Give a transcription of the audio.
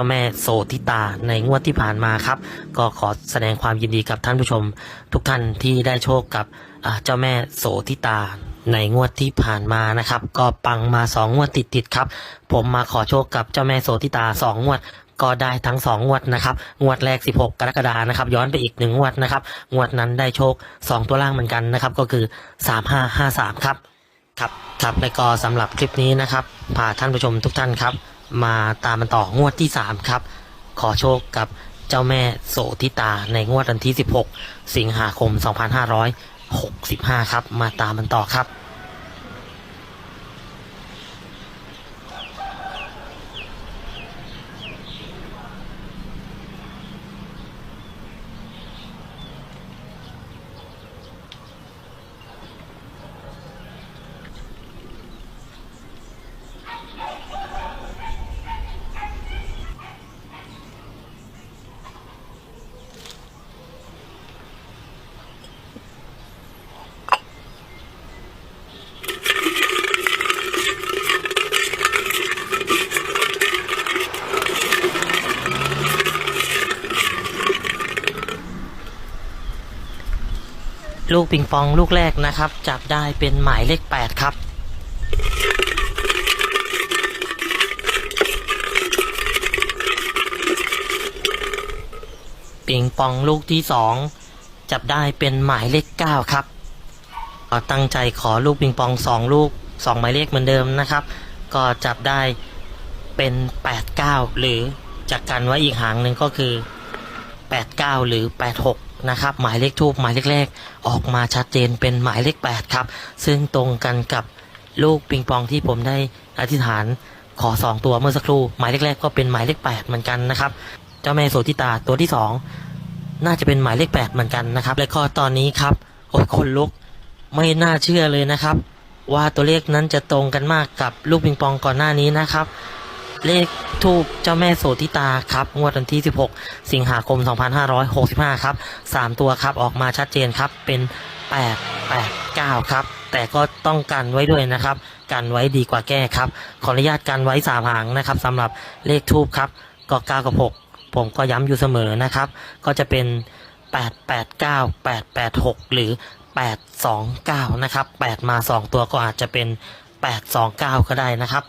จ้าแม่โสติตาในงวดที่ผ่านมาครับ ก็ขอแสดงความยินดีกับท่านผู้ชม ทุกท่านที่ได้โชคกับเจ้าแม่โสติตาในงวดที่ผ่านมานะครับ ก็ปังมาสองงวดติดๆครับ ผมมาขอโชคกับเจ้าแม่โสติตาสองงวดก็ได้ทั้งสองงวดนะครับ งวดแรก 16 กรกฎานะครับ ย้อนไปอีกหนึ่งงวดนะครับ งวดนั้นได้โชค 2 ตัวล่างเหมือนกันนะครับ ก็คือ 3553 ครับ ครับ ครับ และก็สำหรับคลิปนี้นะครับพาท่านผู้ชมทุกท่านครับ มาตามมันต่องวดที่ 3 ครับ ขอโชคกับเจ้าแม่โสธิตาในงวดวันที่ 16 สิงหาคม 2565 ครับ มาตามมันต่อครับ ลูกปิงปองลูกแรกนะครับ จับได้เป็นหมายเลข 8 ครับ ปิงปองลูกที่สองจับได้เป็นหมายเลข 9 ครับก็ตั้งใจขอลูกปิงปองสองลูกสองหมายเลขเหมือนเดิมนะครับ ก็จับได้เป็น 89 หรือจากกันไว้อีกหางหนึ่งก็คือ 89 หรือ 86 นะครับหมายเลขทูบหมายเลขแรกออกมาชัดเจนเป็นหมายเลข 8 ครับ ซึ่งตรงกันกับลูกปิงปองที่ผมได้อธิษฐานขอ 2 ตัวเมื่อสักครู่ หมายเลขแรกก็เป็นหมายเลข 8 เหมือนกันนะครับเจ้าแม่โสติตาตัวที่ 2 น่าจะเป็นหมายเลข 8 เหมือนกันนะครับ และก็ตอนนี้ครับโอ้ยคนลุกไม่น่าเชื่อเลยนะครับ ว่าตัวเลขนั้นจะตรงกันมากกับลูกปิงปองก่อนหน้านี้นะครับ เลขทูบเจ้าแม่โสติตาครับงวดวันที่ 16 สิงหาคม 2565 ครับ 3 ตัวครับออกมาชัดเจนครับเป็น 8 8 9 ครับ แต่ก็ต้องกันไว้ด้วยนะครับ กันไว้ดีกว่าแก้ครับ ขออนุญาตกันไว้สามหางนะครับสำหรับเลขทูบครับก็9กับ 6 ผมก็ย้ำอยู่เสมอนะครับ ก็จะเป็น 8 8 9 8 8 6 หรือ 8 2 9 นะครับ 8 มา 2 ตัวก็อาจจะเป็น 8 2 9 ก็ได้นะครับ